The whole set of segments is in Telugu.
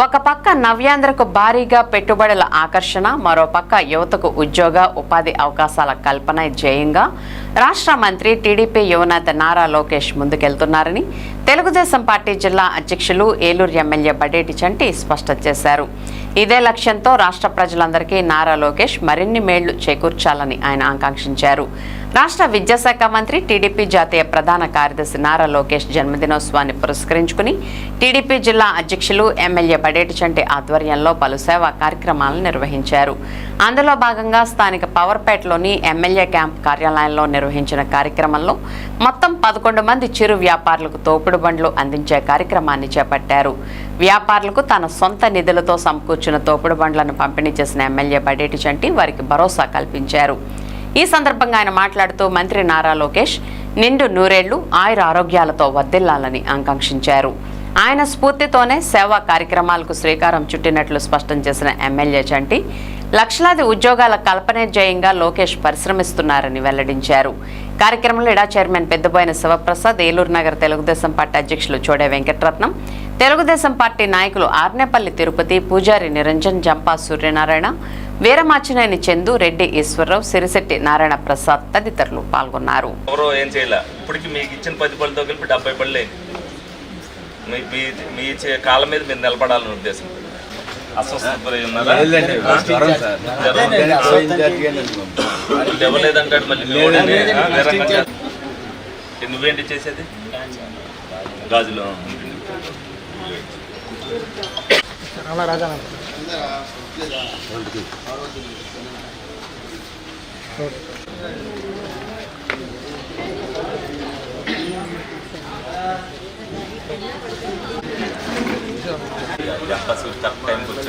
ఒక పక్క నవ్యాంధ్రకు భారీగా పెట్టుబడుల ఆకర్షణ మరో పక్క యువతకు ఉద్యోగ ఉపాధి అవకాశాల కల్పన జయంగా రాష్ట్ర మంత్రి టీడీపీ యువనేత నారా లోకేష్ ముందుకెళ్తున్నారని తెలుగుదేశం పార్టీ జిల్లా అధ్యక్షులు ఏలూరు ఎమ్మెల్యే బడేటి చంటి స్పష్టం చేశారు. ఇదే లక్ష్యంతో రాష్ట్ర ప్రజలందరికీ నారా లోకేష్ మరిన్ని మేళ్ళు చేకూర్చాలని ఆయన ఆకాంక్షించారు. రాష్ట్ర విద్యాశాఖ మంత్రి టీడీపీ జాతీయ ప్రధాన కార్యదర్శి నారా లోకేష్ జన్మదినోత్సవాన్ని పురస్కరించుకుని టీడీపీ జిల్లా అధ్యక్షులు ఎమ్మెల్యే బడేటి చంటి ఆధ్వర్యంలో పలు సేవా కార్యక్రమాలను నిర్వహించారు. అందులో భాగంగా స్థానిక పవర్పేటలోని ఎమ్మెల్యే క్యాంప్ కార్యాలయంలో నిర్వహించిన కార్యక్రమంలో మొత్తం పదకొండు మంది చిరు వ్యాపారులకు తోపుడు బండ్లు అందించే కార్యక్రమాన్ని చేపట్టారు. వ్యాపారులకు తన సొంత నిధులతో సమకూర్చిన తోపుడు బండ్లను పంపిణీ చేసిన ఎమ్మెల్యే బడేటి చంటి వారికి భరోసా కల్పించారు. ఈ సందర్భంగా ఆయన మాట్లాడుతూ మంత్రి నారా లోకేష్ నిండు నూరేళ్ళు ఆయుర ఆరోగ్యాలతో వర్ధిల్లాలని ఆకాంక్షించారు. ఆయన స్ఫూర్తితోనే సేవా కార్యక్రమాలకు శ్రీకారం చుట్టినట్లు స్పష్టం చేసిన ఎమ్మెల్యే చంటి లక్షలాది ఉద్యోగాల కల్పనే జయంగా లోకేష్ పరిశ్రమిస్తున్నారని వెల్లడించారు. కార్యక్రమంలో ఇడా చైర్మన్ పెద్దబోయిన శివప్రసాద్ ఏలూరు నగర్ తెలుగుదేశం పార్టీ అధ్యక్షులు చోడే వెంకటరత్నం తెలుగుదేశం పార్టీ నాయకులు ఆర్నేపల్లి తిరుపతి పూజారి నిరంజన్ జంపా సూర్యనారాయణ వీరమాచినేని చందు రెడ్డి ఈశ్వరరావు సిరిశెట్టి నారాయణ ప్రసాద్ తదితరులు పాల్గొన్నారు. ఎవరో ఏం ఇప్పటికి మీకు ఇచ్చిన పది పళ్ళతో కలిపి డెబ్బై మీ మీ కాళ్ళ మీద మీరు ఉద్దేశం. నువ్వేంటి చేసేది? గాజులో ఉంటుంది. ఎంత సూట్ కరెక్ట్ టైంకి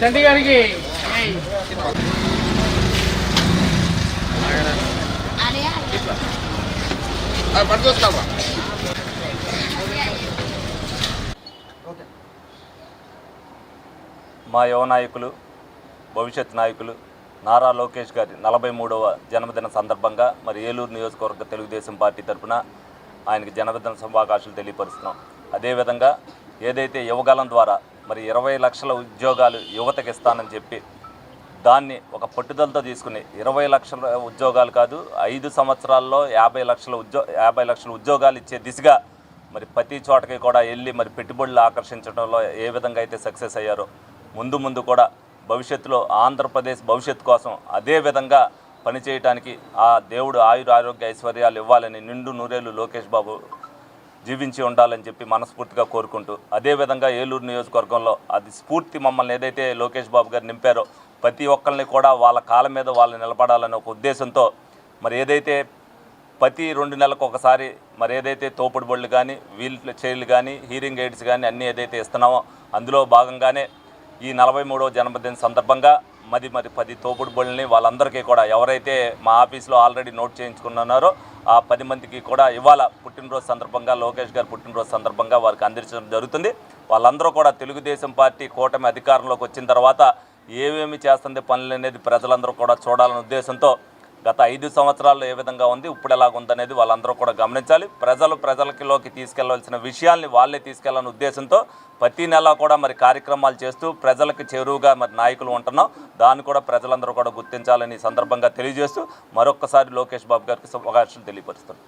చంటి హ్యాపీ గారికి మా యువ నాయకులు భవిష్యత్ నాయకులు నారా లోకేష్ గారి నలభై మూడవ జన్మదిన సందర్భంగా మరి ఏలూరు నియోజకవర్గ తెలుగుదేశం పార్టీ తరఫున ఆయనకి జన్మదిన శుభాకాంక్షలు తెలియపరుస్తున్నాం. అదేవిధంగా ఏదైతే యువగలం ద్వారా మరి ఇరవై లక్షల ఉద్యోగాలు యువతకి ఇస్తానని చెప్పి దాన్ని ఒక పట్టుదలతో తీసుకుని ఇరవై లక్షల ఉద్యోగాలు కాదు ఐదు సంవత్సరాల్లో యాభై లక్షల ఉద్యో యాభై లక్షల ఉద్యోగాలు ఇచ్చే దిశగా మరి ప్రతి చోటకి కూడా వెళ్ళి మరి పెట్టుబడులు ఆకర్షించడంలో ఏ విధంగా అయితే సక్సెస్ అయ్యారో ముందు ముందు కూడా భవిష్యత్తులో ఆంధ్రప్రదేశ్ భవిష్యత్తు కోసం అదే విధంగా పనిచేయటానికి ఆ దేవుడు ఆయుర ఆరోగ్య ఐశ్వర్యాలు ఇవ్వాలని నిండు నూరేళ్ళు లోకేష్ బాబు జీవించి ఉండాలని చెప్పి మనస్ఫూర్తిగా కోరుకుంటూ అదేవిధంగా ఏలూరు నియోజకవర్గంలో అది స్ఫూర్తి మమ్మల్ని ఏదైతే లోకేష్ బాబు గారు నింపారో ప్రతి ఒక్కరిని కూడా వాళ్ళ కాళ్ళ మీద వాళ్ళు నిలబడాలనే ఒక ఉద్దేశంతో మరి ఏదైతే ప్రతి రెండు నెలలకు ఒకసారి మరి ఏదైతే తోపుడు బళ్ళు కానీ వీల్ చైర్లు కానీ హీరింగ్ ఎయిడ్స్ కానీ అన్నీ ఏదైతే ఇస్తున్నామో అందులో భాగంగానే ఈ నలభై మూడవ జన్మదిన సందర్భంగా మరి మరి పది తోపుడు బళ్ళని వాళ్ళందరికీ కూడా ఎవరైతే మా ఆఫీస్లో ఆల్రెడీ నోట్ చేయించుకున్నారో ఆ పది మందికి కూడా ఇవాళ పుట్టినరోజు సందర్భంగా లోకేష్ గారు పుట్టినరోజు సందర్భంగా వారికి అందించడం జరుగుతుంది. వాళ్ళందరూ కూడా తెలుగుదేశం పార్టీ కూటమి అధికారంలోకి వచ్చిన తర్వాత ఏమేమి చేస్తుంది పనులు అనేది ప్రజలందరూ కూడా చూడాలనే ఉద్దేశంతో గత ఐదు సంవత్సరాల్లో ఏ విధంగా ఉంది ఇప్పుడు ఎలాగ ఉందనేది వాళ్ళందరూ కూడా గమనించాలి. ప్రజలు ప్రజలకిలోకి తీసుకెళ్ళవలసిన విషయాల్ని వాళ్ళే తీసుకెళ్ళాలని ఉద్దేశంతో ప్రతి నెల కూడా మరి కార్యక్రమాలు చేస్తూ ప్రజలకు చేరువుగా మరి నాయకులు ఉంటున్నాం. దాన్ని కూడా ప్రజలందరూ కూడా గుర్తించాలని సందర్భంగా తెలియజేస్తూ మరొక్కసారి లోకేష్ బాబు గారికి శుభాకాంక్షలు తెలియపరుస్తున్నాం.